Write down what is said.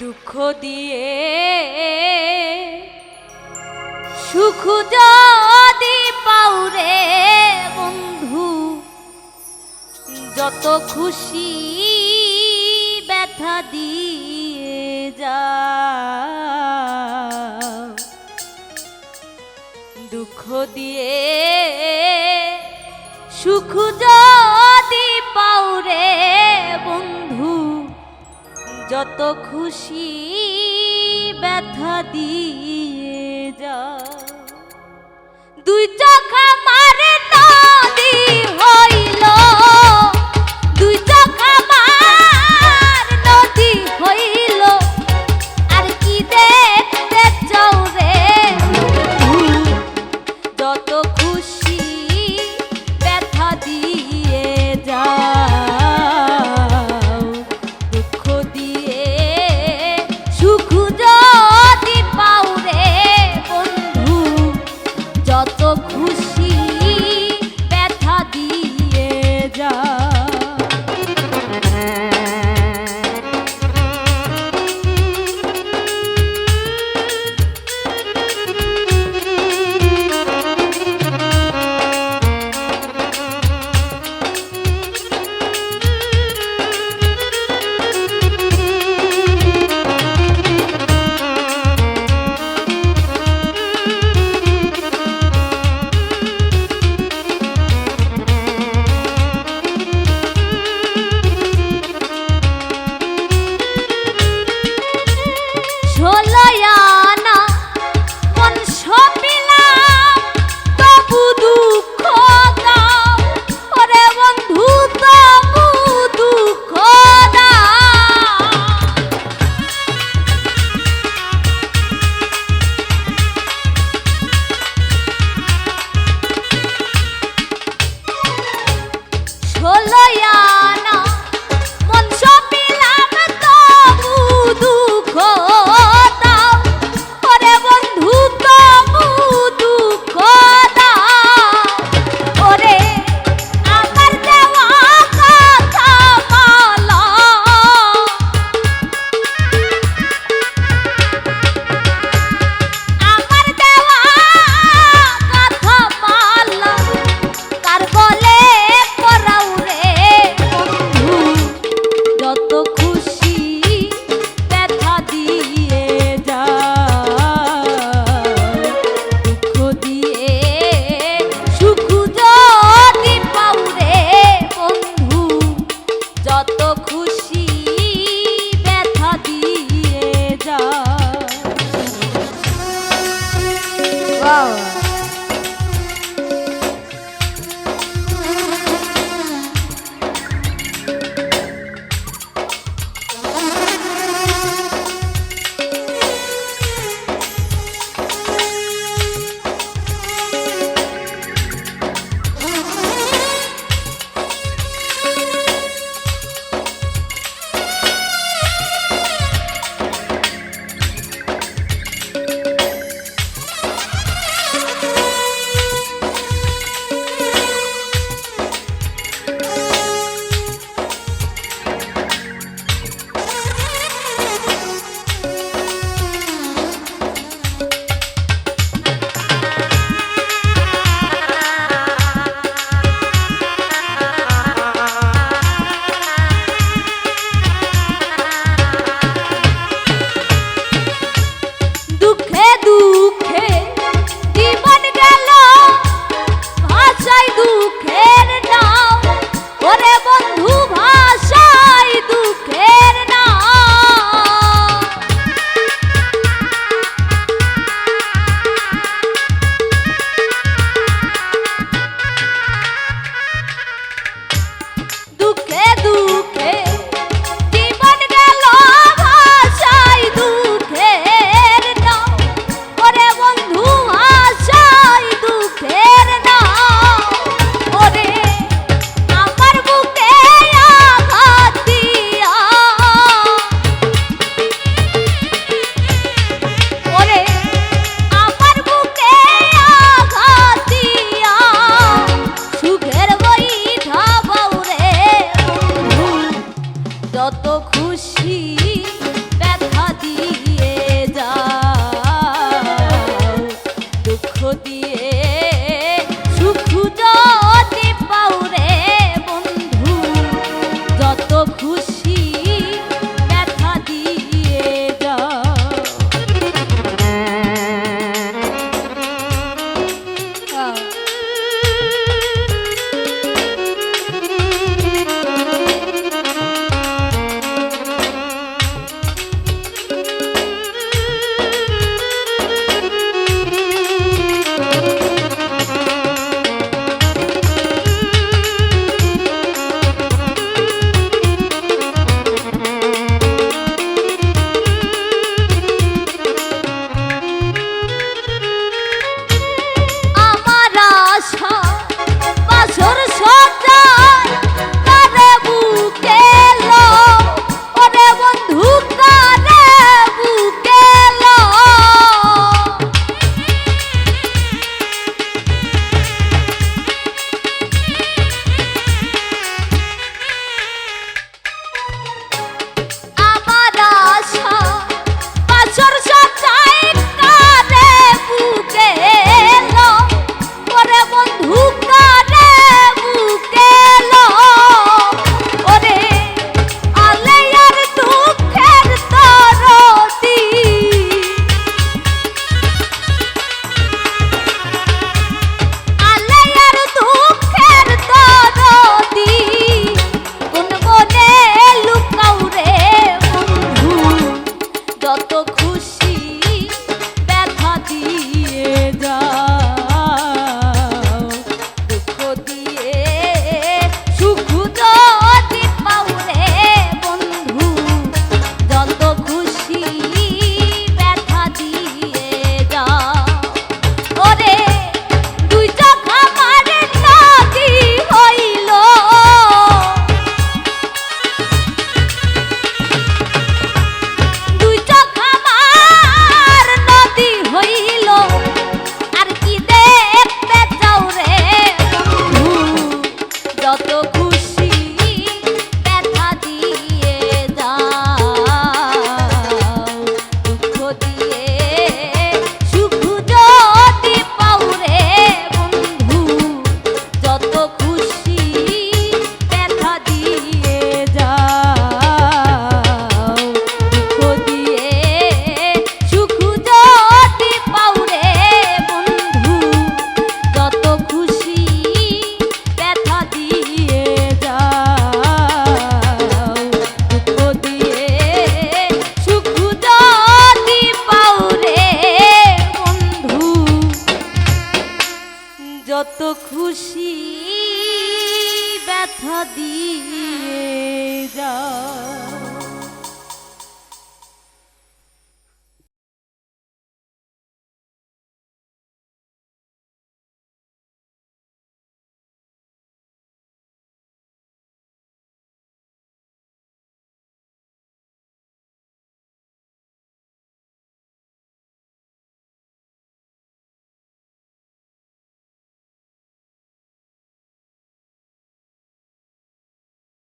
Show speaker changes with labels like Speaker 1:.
Speaker 1: দুঃখ দিয়ে। সুখ যদি পাউরে বন্ধু যত খুশি ব্যথা দিয়ে যা দুঃখ দিয়ে সুখ যত খুশি ব্যথা দিয়ে যা দুই চোখা আমার কত ব্যথা দিয়ে যায়